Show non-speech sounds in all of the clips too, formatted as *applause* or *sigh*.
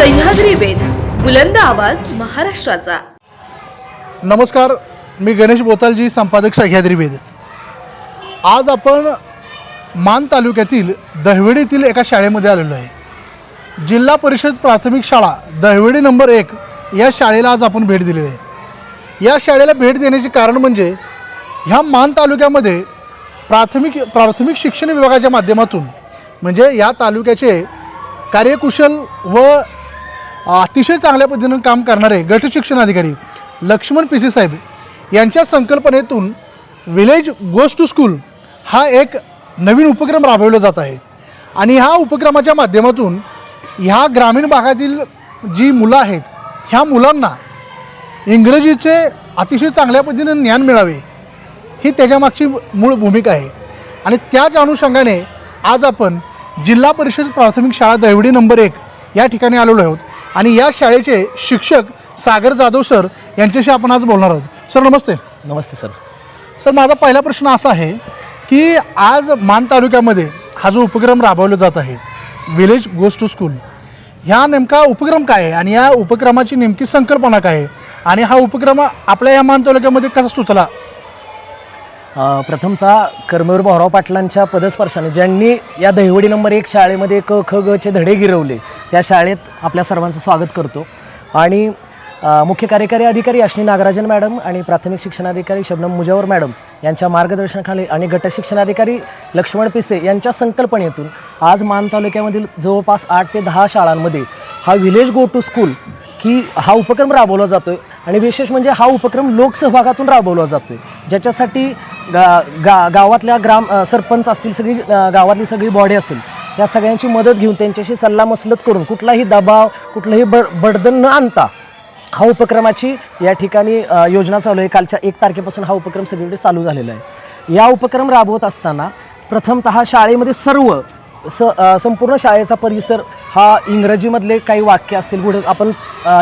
सह्याद्री वेद बुलंद आवाज महाराष्ट्राचा. नमस्कार मी गणेश बोतालजी संपादक सह्याद्री वेद आज आपण मान तालुक्यातील दहिवडीतील एका शाळेमध्ये आलेलो आहे. जिल्हा परिषद प्राथमिक शाळा दहिवडी नंबर एक या शाळेला आज आपण भेट दिलेली आहे. या शाळेला भेट देण्याचे कारण म्हणजे ह्या मान तालुक्यामध्ये प्राथमिक प्राथमिक शिक्षण विभागाच्या माध्यमातून म्हणजे या तालुक्याचे कार्यकुशल व अतिशय चांगल्या पद्धतीनं काम करणारे गट शिक्षण अधिकारी लक्ष्मण पी सी साहेब यांच्या संकल्पनेतून विलेज गोस टू स्कूल हा एक नवीन उपक्रम राबवला जात आहे. आणि ह्या उपक्रमाच्या माध्यमातून ह्या ग्रामीण भागातील जी मुलं आहेत ह्या मुलांना इंग्रजीचे अतिशय चांगल्या पद्धतीनं ज्ञान मिळावे ही त्याच्यामागची मूळ भूमिका आहे. आणि त्याच अनुषंगाने आज आपण जिल्हा परिषद प्राथमिक शाळा दैवडी नंबर एक या ठिकाणी आलेलो आहोत. आणि या शाळेचे शिक्षक सागर जाधव सर यांच्याशी आपण आज बोलणार आहोत. सर नमस्ते. नमस्ते सर. सर माझा पहिला प्रश्न असा आहे की आज मान तालुक्यामध्ये हा जो उपक्रम राबवला जात आहे विलेज गोस टू स्कूल ह्या नेमका उपक्रम काय आहे? आणि या उपक्रमाची नेमकी संकल्पना काय आहे? आणि हा उपक्रम आपल्या या मान तालुक्यामध्ये कसा सुचला? प्रथमतः कर्मवीर भाऊराव पाटलांच्या पदस्पर्शाने ज्यांनी या दहिवडी नंबर एक शाळेमध्ये क ख ग चे धडे गिरवले त्या शाळेत आपल्या सर्वांचं स्वागत करतो. आणि मुख्य कार्यकारी अधिकारी अश्विनी नागराजन मॅडम आणि प्राथमिक शिक्षणाधिकारी शबनम मुजावर मॅडम यांच्या मार्गदर्शनाखाली आणि गट शिक्षणाधिकारी लक्ष्मण पिसे यांच्या संकल्पनेतून आज मान तालुक्यामधील जवळपास आठ ते दहा शाळांमध्ये हा विलेज गो टू स्कूल की हा उपक्रम राबवला जातो आहे आणि विशेष म्हणजे हा उपक्रम लोकसहभागातून राबवला जातो आहे ज्याच्यासाठी गा गा गावातल्या ग्राम सरपंच असतील सगळी गावातली सगळी बॉडी असेल त्या सगळ्यांची मदत घेऊन त्यांच्याशी सल्लामसलत करून कुठलाही दबाव कुठलंही बड बडदन न आणता हा उपक्रमाची या ठिकाणी योजना चालू आहे. कालच्या एक तारखेपासून हा उपक्रम सगळीकडे चालू झालेला आहे. या उपक्रम राबवत असताना प्रथमतः शाळेमध्ये सर्व स संपूर्ण शाळेचा परिसर हा इंग्रजीमधले काही वाक्य असतील पुढे आपण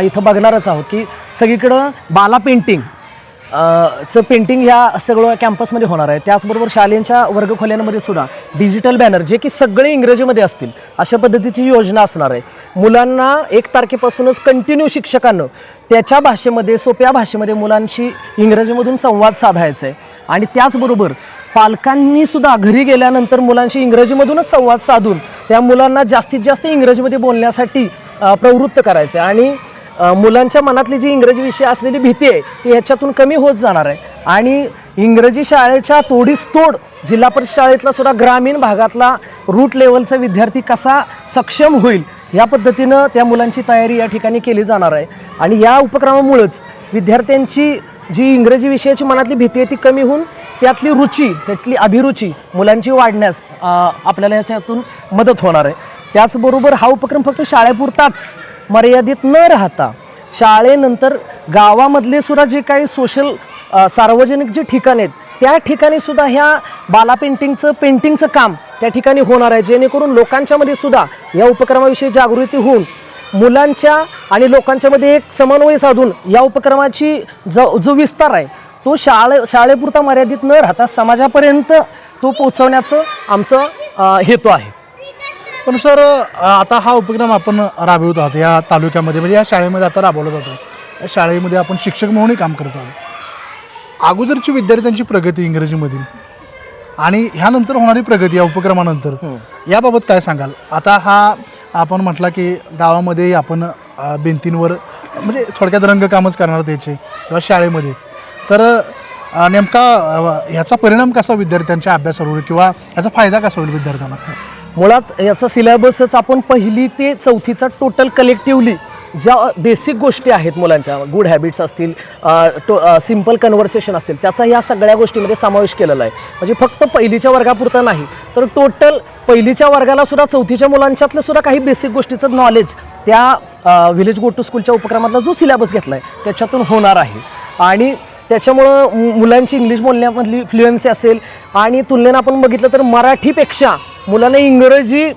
इथं बघणारच आहोत की सगळीकडं बाला पेंटिंग चं पेंटिंग ह्या सगळं कॅम्पसमध्ये होणार आहे. त्याचबरोबर शालेंच्या वर्गखोल्यांमध्ये सुद्धा डिजिटल बॅनर जे की सगळे इंग्रजीमध्ये असतील अशा पद्धतीची योजना असणार आहे. मुलांना एक तारखेपासूनच कंटिन्यू शिक्षकांनं त्याच्या भाषेमध्ये सोप्या भाषेमध्ये मुलांशी इंग्रजीमधून संवाद साधायचा आहे. आणि त्याचबरोबर पालकांनी सुद्धा घरी गेल्यानंतर मुलांशी इंग्रजीमधूनच संवाद साधून त्या मुलांना जास्तीत जास्त इंग्रजीमध्ये बोलण्यासाठी प्रवृत्त करायचं आहे. आणि मुलांच्या मनातली जी इंग्रजी विषय असलेली भीती आहे ती ह्याच्यातून कमी होत जाणार आहे. आणि इंग्रजी शाळेच्या तोडीस तोड जिल्हा परिषद शाळेतला सुद्धा ग्रामीण भागातला रूट लेवलचा विद्यार्थी कसा सक्षम होईल या पद्धतीनं त्या मुलांची तयारी या ठिकाणी केली जाणार आहे. आणि या उपक्रमामुळंच विद्यार्थ्यांची जी इंग्रजी विषयाची मनातली भीती आहे ती कमी होऊन त्यातली रुची त्यातली अभिरुची मुलांची वाढण्यास आपल्याला याच्यातून मदत होणार आहे. त्याचबरोबर हा उपक्रम फक्त शाळेपुरताच मर्यादित न राहता शाळेनंतर गावामधले सुद्धा जे काही सोशल सार्वजनिक जे ठिकाण आहेत त्या ठिकाणी सुद्धा ह्या बाला पेंटिंगचं पेंटिंगचं काम त्या ठिकाणी होणार आहे. जेणेकरून लोकांच्यामध्ये सुद्धा या उपक्रमाविषयी जागृती होऊन मुलांच्या आणि लोकांच्यामध्ये एक समन्वय साधून या उपक्रमाची जो जो विस्तार आहे तो शाळे शाळेपुरता मर्यादित न राहता समाजापर्यंत तो पोचवण्याचं आमचं हेतू आहे. पण सर आता हा उपक्रम आपण राबवत आहोत या तालुक्यामध्ये. म्हणजे या शाळेमध्ये आता राबवला जातो. या शाळेमध्ये आपण शिक्षक म्हणूनही काम करत आहोत. अगोदरची विद्यार्थ्यांची प्रगती इंग्रजीमधील आणि ह्यानंतर होणारी प्रगती या उपक्रमानंतर याबाबत काय सांगाल? आता हा आपण म्हटला की गावामध्ये आपण भिंतींवर म्हणजे थोडक्यात रंगकामच करणार त्याचे किंवा शाळेमध्ये. तर नेमका ह्याचा परिणाम कसा विद्यार्थ्यांच्या अभ्यासावर किंवा ह्याचा फायदा कसा होईल विद्यार्थ्यांना? मुळात याचा सिलेबसच आपण पहिली ते चौथीचा टोटल कलेक्टिव्हली ज्या बेसिक गोष्टी आहेत मुलांच्या गुड हॅबिट्स असतील टो सिंपल कन्व्हर्सेशन असतील त्याचा या सगळ्या गोष्टीमध्ये समावेश केलेला आहे. म्हणजे फक्त पहिलीच्या वर्गापुरता नाही तर टोटल पहिलीच्या वर्गाला सुद्धा चौथीच्या मुलांच्यातलं सुद्धा काही बेसिक गोष्टीचं नॉलेज त्या विलेज गो टू स्कूलच्या उपक्रमातला जो सिलेबस घेतला आहे त्याच्यातून होणार आहे. आणि त्याच्यामुळं मुलांची इंग्लिश बोलण्यामधली फ्लुएन्सी असेल आणि तुलनेनं आपण बघितलं तर मराठीपेक्षा मुलांना इंग्रजी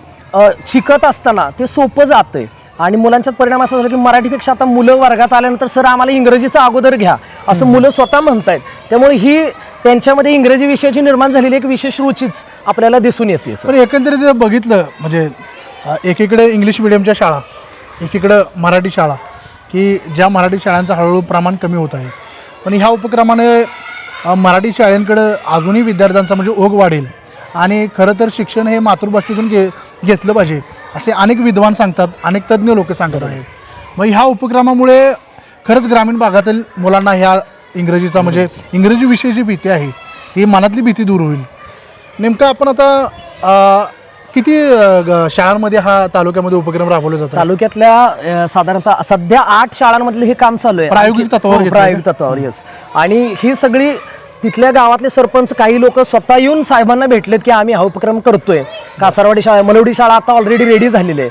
शिकत असताना ते सोपं जातं आहे आणि मुलांच्यात परिणाम असा झाला की मराठीपेक्षा आता मुलं वर्गात आल्यानंतर सर आम्हाला इंग्रजीचं अगोदर घ्या. असं मुलं स्वतः म्हणतायत. त्यामुळे ही त्यांच्यामध्ये इंग्रजी विषयाची निर्माण झालेली एक विशेष रुचीच आपल्याला दिसून येते सर. पण एकंदरीत बघितलं म्हणजे एकीकडे इंग्लिश मिडियमच्या शाळा एकीकडं मराठी शाळा की ज्या मराठी शाळांचं हळूहळू प्रमाण कमी होत आहे. पण ह्या उपक्रमाने मराठी शाळांकडं अजूनही विद्यार्थ्यांचा म्हणजे ओघ वाढेल. आणि खरं तर शिक्षण हे मातृभाषेतून घे घेतलं पाहिजे असे अनेक विद्वान सांगतात अनेक तज्ज्ञ लोक सांगत आहेत मग ह्या उपक्रमामुळे खरंच ग्रामीण भागातील मुलांना ह्या इंग्रजीचा म्हणजे इंग्रजी विषयाची भीती आहे ही मनातली भीती दूर होईल. नेमकं आपण आता किती अ, ग- शाळांमध्ये हा तालुक्यामध्ये उपक्रम राबवले जातात? तालुक्यातल्या अ, साधारणतः सध्या आठ शाळांमधले हे काम चालू आहे. प्रायोगिक आणखी- तत्त्वावर हो, घेतलंय प्रायोगिक तत्वावर येस आणि ही सगळी तिथल्या गावातले सरपंच काही लोक स्वतः येऊन साहेबांना भेटलेत की आम्ही हा उपक्रम करतोय. कासारवाडी शाळा मलवडी शाळा आता ऑलरेडी रेडी झालेली आहे.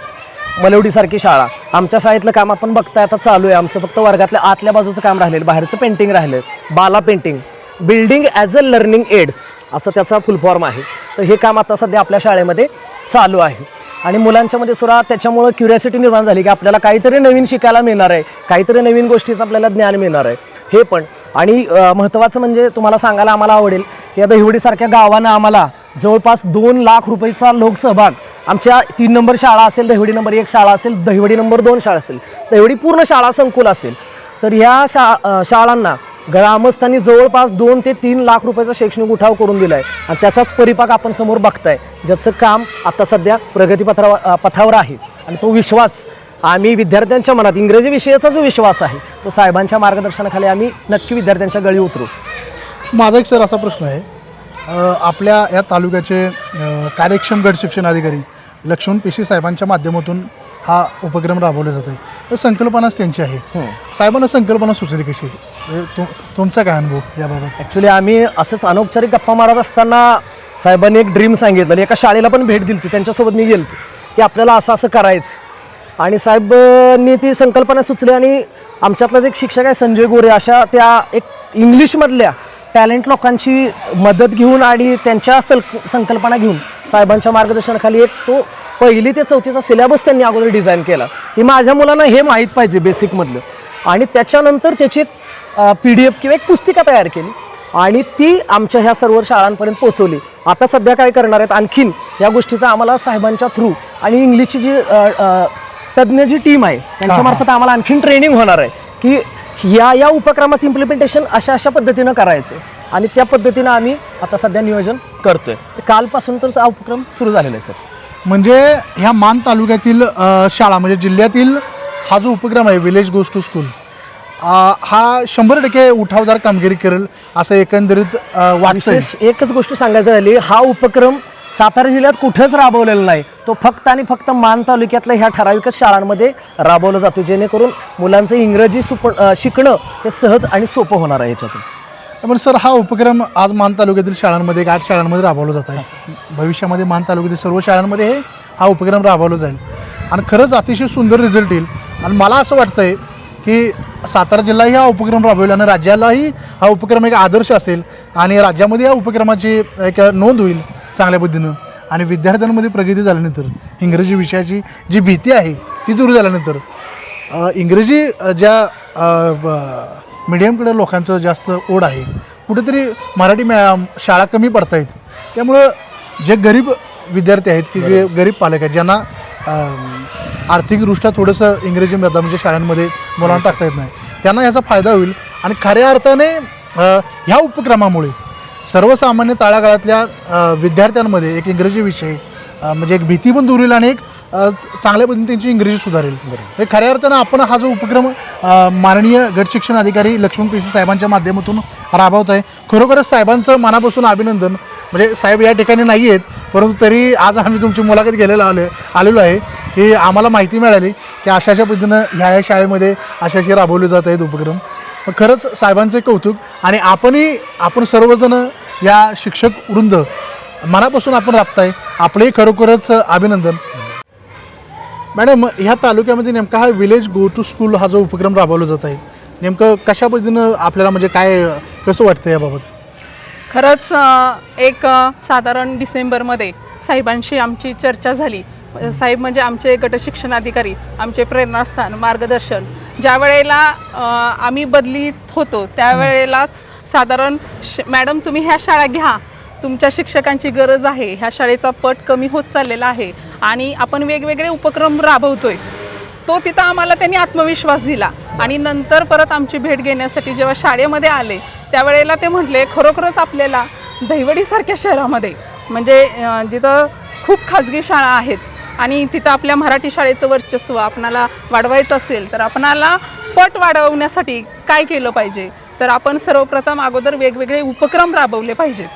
मलवडीसारखी शाळा. आमच्या शाळेतलं काम आपण बघताय आता चालू आहे. आमचं फक्त वर्गातल्या आतल्या बाजूचं काम राहिलेलं बाहेरचं पेंटिंग राहिलं BaLA painting building as a learning aids असं त्याचा फुल फॉर्म आहे. तर हे काम आता सध्या आपल्या शाळेमध्ये चालू आहे. आणि मुलांच्यामध्ये सुद्धा त्याच्यामुळं क्युरियासिटी निर्माण झाली की आपल्याला काहीतरी नवीन शिकायला मिळणार आहे. काहीतरी नवीन गोष्टीचं आपल्याला ज्ञान मिळणार आहे. हे पण. आणि महत्त्वाचं म्हणजे तुम्हाला सांगायला आम्हाला आवडेल की आता हिवडीसारख्या गावानं आम्हाला जवळपास दोन लाख रुपयेचा लोकसहभाग आमच्या तीन नंबर शाळा असेल दहिवडी नंबर एक शाळा असेल दहिवडी नंबर दोन शाळा असेल दहिवडी पूर्ण शाळा संकुल असेल. तर ह्या शा शाळांना ग्रामस्थांनी जवळपास दोन ते तीन लाख रुपयाचा शैक्षणिक उठाव करून दिला आहे आणि त्याचाच परिपाक आपण समोर बघताय. ज्याचं काम आता सध्या प्रगतीपथावर पथावर आहे. आणि तो विश्वास आम्ही विद्यार्थ्यांच्या मनात इंग्रजी विषयाचा जो विश्वास आहे तो साहेबांच्या मार्गदर्शनाखाली आम्ही नक्की विद्यार्थ्यांच्या गळी उतरू. माझा एक सर असा प्रश्न आहे. आपल्या या तालुक्याचे कार्यक्षम गट शिक्षण अधिकारी लक्ष्मण पेशी साहेबांच्या माध्यमातून हा उपक्रम राबवला जात आहे तर संकल्पनाच त्यांची आहे. साहेबांना संकल्पना सुचली कशी? तु तुमचा काय अनुभव याबाबत? ॲक्च्युली आम्ही असंच अनौपचारिक गप्पा मारत असताना साहेबांनी एक ड्रीम सांगितलं एका शाळेला पण भेट दिली त्यांच्यासोबत मी गेलो की आपल्याला असं असं करायचं. आणि साहेबांनी ती संकल्पना सुचली आणि आमच्यातलाच एक शिक्षक आहे संजय गोरे. अशा त्या एक इंग्लिशमधल्या टॅलेंट लोकांची मदत घेऊन आणि त्यांच्या सल संकल्पना घेऊन साहेबांच्या मार्गदर्शनाखाली एक तो पहिली ते चौथीचा सिलेबस त्यांनी अगोदर डिझाईन केला. की माझ्या मुलांना हे माहीत पाहिजे बेसिकमधलं आणि त्याच्यानंतर त्याची एक पी डी एफ किंवा एक पुस्तिका तयार केली. आणि ती आमच्या ह्या सर्व शाळांपर्यंत पोहोचवली. आता सध्या काय करणार आहेत? आणखीन या गोष्टीचा आम्हाला साहेबांच्या थ्रू आणि इंग्लिशची जी तज्ज्ञ जी टीम आहे त्यांच्यामार्फत आम्हाला आणखीन ट्रेनिंग होणार आहे. की या या उपक्रमाचं इम्प्लिमेंटेशन अशा अशा पद्धतीनं करायचं आहे आणि त्या पद्धतीनं आम्ही आता सध्या नियोजन करतोय. कालपासून तर हा उपक्रम सुरू झालेला आहे सर. म्हणजे ह्या मान तालुक्यातील शाळा म्हणजे जिल्ह्यातील हा जो उपक्रम आहे विलेज गोज टू स्कूल हा शंभर टक्के उठावदार कामगिरी करेल असं एकंदरीत विशेष एकच गोष्ट सांगायचं झाली हा उपक्रम सातारा जिल्ह्यात कुठेच राबवलेला नाही. तो फक्त आणि फक्त मान तालुक्यातल्या ह्या ठराविकच शाळांमध्ये राबवला जातो जेणेकरून मुलांचं इंग्रजी सुप शिकणं हे सहज आणि सोपं होणार आहे याच्यातून. त्यामुळे सर हा उपक्रम आज मान तालुक्यातील शाळांमध्ये आठ शाळांमध्ये राबवला जात आहे. भविष्यामध्ये मान तालुक्यातील सर्व शाळांमध्ये हे हा उपक्रम राबवला जाईल. आणि खरंच अतिशय सुंदर रिझल्ट येईल. आणि मला असं वाटतंय की सातारा जिल्हाही हा उपक्रम राबवेल आणि राज्यालाही हा उपक्रम एक आदर्श असेल आणि राज्यामध्ये या उपक्रमाची एक नोंद होईल चांगल्या पद्धतीनं. आणि विद्यार्थ्यांमध्ये प्रगती झाल्यानंतर इंग्रजी विषयाची जी भीती आहे ती दूर झाल्यानंतर इंग्रजी ज्या मीडियमकडे लोकांचं जास्त ओढ आहे कुठेतरी मराठी मॅ शाळा कमी पडत आहेत त्यामुळं जे गरीब विद्यार्थी आहेत की जे गरीब पालक आहेत ज्यांना आर्थिकदृष्ट्या थोडंसं इंग्रजी मध्य म्हणजे शाळांमध्ये मुलांना टाकता येत नाही. त्यांना याचा फायदा होईल. आणि खऱ्या अर्थाने ह्या उपक्रमामुळे सर्वसामान्य तळागाळातल्या विद्यार्थ्यांमध्ये एक इंग्रजी विषय म्हणजे एक भीती पण दूर होईल आणि एक चांगल्या पद्धतीने त्यांची इंग्रजी सुधारेल. म्हणजे खऱ्या अर्थानं आपण हा जो उपक्रम माननीय गट शिक्षण अधिकारी लक्ष्मण पेशी साहेबांच्या माध्यमातून राबवत आहे खरोखरच साहेबांचं मनापासून अभिनंदन. म्हणजे साहेब या ठिकाणी नाही आहेत परंतु तरी आज आम्ही तुमची मुलाखत घ्यायला आलो आलेलो आहे की आम्हाला माहिती मिळाली की अशा अशा पद्धतीनं ह्या ह्या शाळेमध्ये अशा असे राबवले जात आहेत उपक्रम. खरंच साहेबांचे कौतुक आणि आपणही आपण सर्वजण या शिक्षक वृंद मनापासून आपण राबताय आपलंही खरोखरच अभिनंदन. मॅडम ह्या तालुक्यामध्ये नेमका हा विलेज गो टू स्कूल हा जो उपक्रम राबवला जात आहे नेमकं कशा पद्धतीनं आपल्याला म्हणजे काय कसं वाटतं याबाबत? खरंच एक साधारण डिसेंबरमध्ये साहेबांशी आमची चर्चा झाली. साहेब म्हणजे आमचे गटशिक्षण अधिकारी आमचे प्रेरणास्थान मार्गदर्शन. ज्या वेळेला आम्ही बदलीत होतो त्यावेळेलाच साधारण श मॅडम तुम्ही ह्या शाळा घ्या तुमच्या शिक्षकांची गरज आहे. ह्या शाळेचा पट कमी होत चाललेला आहे आणि आपण वेगवेगळे उपक्रम राबवतोय. तो तिथं आम्हाला त्यांनी आत्मविश्वास दिला आणि नंतर परत आमची भेट घेण्यासाठी जेव्हा शाळेमध्ये आले त्यावेळेला ते म्हटले खरोखरच आपल्याला दहिवडीसारख्या शहरामध्ये म्हणजे जिथं खूप खाजगी शाळा आहेत आणि तिथं आपल्या मराठी शाळेचं वर्चस्व आपणाला वाढवायचं असेल तर आपणाला पट वाढवण्यासाठी काय केलं पाहिजे? तर आपण सर्वप्रथम अगोदर वेगवेगळे उपक्रम राबवले पाहिजेत.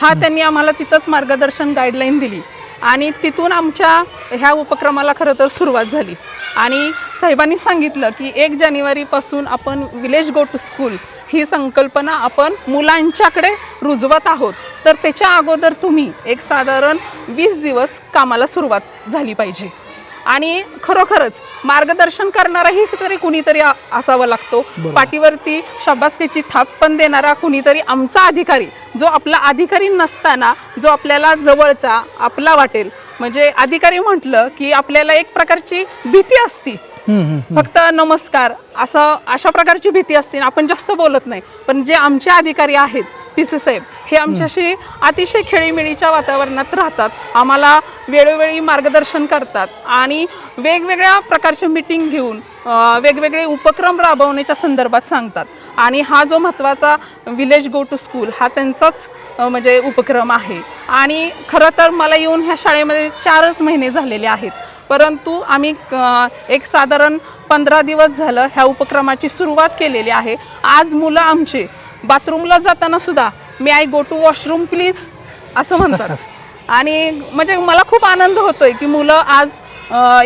हा त्यांनी आम्हाला तिथंच मार्गदर्शन गाईडलाईन दिली. आणि तिथून आमच्या ह्या उपक्रमाला खरं तर सुरुवात झाली. आणि साहेबांनी सांगितलं की एक जानेवारीपासून आपण विलेज गो टू स्कूल ही संकल्पना आपण मुलांच्याकडे रुजवत आहोत. तर त्याच्या अगोदर तुम्ही एक साधारण वीस दिवस कामाला सुरुवात झाली पाहिजे. आणि खरोखरच मार्गदर्शन करणाराही तरी कुणीतरी असावा लागतो. पाठीवरती शाबासकीची थाप पण देणारा कुणीतरी आमचा अधिकारी जो आपला अधिकारी नसताना जो आपल्याला जवळचा आपला वाटेल. म्हणजे अधिकारी म्हटलं की आपल्याला एक प्रकारची भीती असती. फक्त नमस्कार असं अशा प्रकारची भीती असते. आपण जास्त बोलत नाही. पण जे आमचे अधिकारी आहेत पी सी साहेब हे आमच्याशी अतिशय खेळीमेळीच्या वातावरणात राहतात. आम्हाला वेळोवेळी मार्गदर्शन करतात आणि वेगवेगळ्या प्रकारचे मीटिंग घेऊन वेगवेगळे उपक्रम राबवण्याच्या संदर्भात सांगतात. आणि हा जो महत्त्वाचा विलेज गो टू स्कूल हा त्यांचाच म्हणजे उपक्रम आहे. आणि खरं तर मला येऊन ह्या शाळेमध्ये चारच महिने झालेले आहेत. परंतु आम्ही एक साधारण पंधरा दिवस झालं ह्या उपक्रमाची सुरुवात केलेली आहे. आज मुलं आमची बाथरूमला जाताना सुद्धा मी I go to washroom please असं म्हणतात. *laughs* आणि म्हणजे मला खूप आनंद होतोय की मुलं आज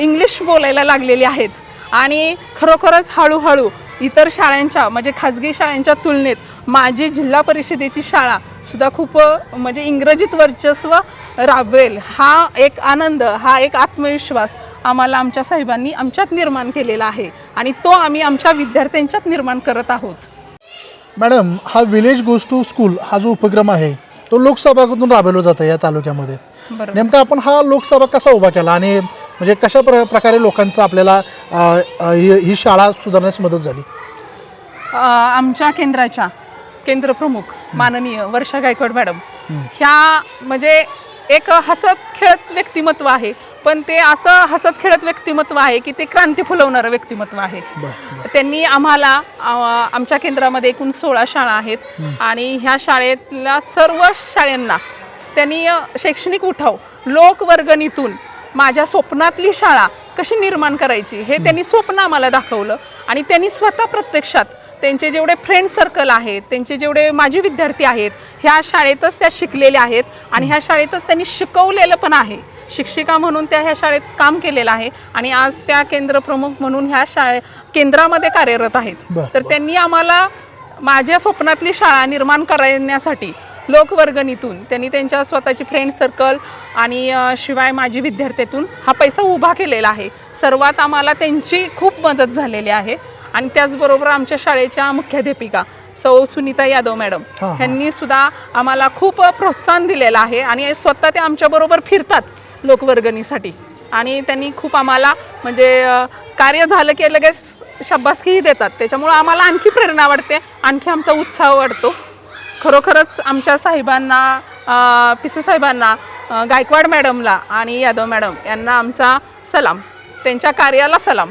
इंग्लिश बोलायला लागलेली आहेत. आणि खरोखरच हळूहळू इतर शाळांच्या म्हणजे खाजगी शाळांच्या तुलनेत माझी जिल्हा परिषदेची शाळा सुद्धा खूप म्हणजे इंग्रजीत वर्चस्व राबवेल. हा एक आनंद हा एक आत्मविश्वास आम्हाला आमच्या साहेबांनी आमच्यात निर्माण केलेला आहे. आणि तो आम्ही आमच्या विद्यार्थ्यांच्यात निर्माण करत आहोत. मॅडम हा विलेज गोज टू स्कूल हा जो उपक्रम आहे तो लोकसभाकडून राबवला जातो या तालुक्यामध्ये. नेमका आपण हा लोकसभा कसा उभा केला आणि म्हणजे कशा प्र प्रकारे लोकांचं आपल्याला अ, अ, ही ही शाळा सुधारण्यास मदत झाली? अ, आमच्या केंद्राच्या केंद्रप्रमुख माननीय वर्षा गायकवाड मॅडम हं. ह्या म्हणजे एक हसत खेळत व्यक्तिमत्व आहे. पण ते असं हसत खेळत व्यक्तिमत्व आहे की ते क्रांती फुलवणारं व्यक्तिमत्व आहे. त्यांनी आम्हाला आमच्या केंद्रामध्ये एकूण सोळा शाळा आहेत. आणि ह्या शाळेतल्या सर्व शाळांना त्यांनी शैक्षणिक उठाव लोकवर्गणीतून माझ्या स्वप्नातली शाळा कशी निर्माण करायची हे त्यांनी स्वप्न आम्हाला दाखवलं. आणि त्यांनी स्वतः प्रत्यक्षात त्यांचे जेवढे फ्रेंड सर्कल आहेत त्यांचे जेवढे माजी विद्यार्थी आहेत ह्या शाळेतच त्या शिकलेल्या आहेत आणि ह्या शाळेतच त्यांनी शिकवलेलं पण आहे. शिक्षिका म्हणून त्या ह्या शाळेत काम केलेलं आहे आणि आज त्या केंद्रप्रमुख म्हणून ह्या शाळे केंद्रामध्ये कार्यरत आहेत. तर. त्यांनी आम्हाला माझ्या स्वप्नातली शाळा निर्माण करण्यासाठी लोकवर्गणीतून त्यांनी त्यांच्या स्वतःची फ्रेंड सर्कल आणि शिवाय माझी विद्यार्थ्यातून हा पैसा उभा केलेला आहे. सर्वात आम्हाला त्यांची खूप मदत झालेली आहे. आणि त्याचबरोबर आमच्या शाळेच्या मुख्याध्यापिका सौ सुनीता यादव मॅडम. यांनी सुद्धा आम्हाला खूप प्रोत्साहन दिलेलं आहे आणि स्वतः ते आमच्याबरोबर फिरतात लोकवर्गणीसाठी. आणि त्यांनी खूप आम्हाला म्हणजे कार्य झालं की लगेच शाबासकीही देतात. त्याच्यामुळं आम्हाला आणखी प्रेरणा वाढते आणखी आमचा उत्साह वाढतो. खरोखरच आमच्या साहेबांना पी सी साहेबांना गायकवाड मॅडमला आणि यादव मॅडम यांना आमचा सलाम. त्यांच्या कार्याला सलाम.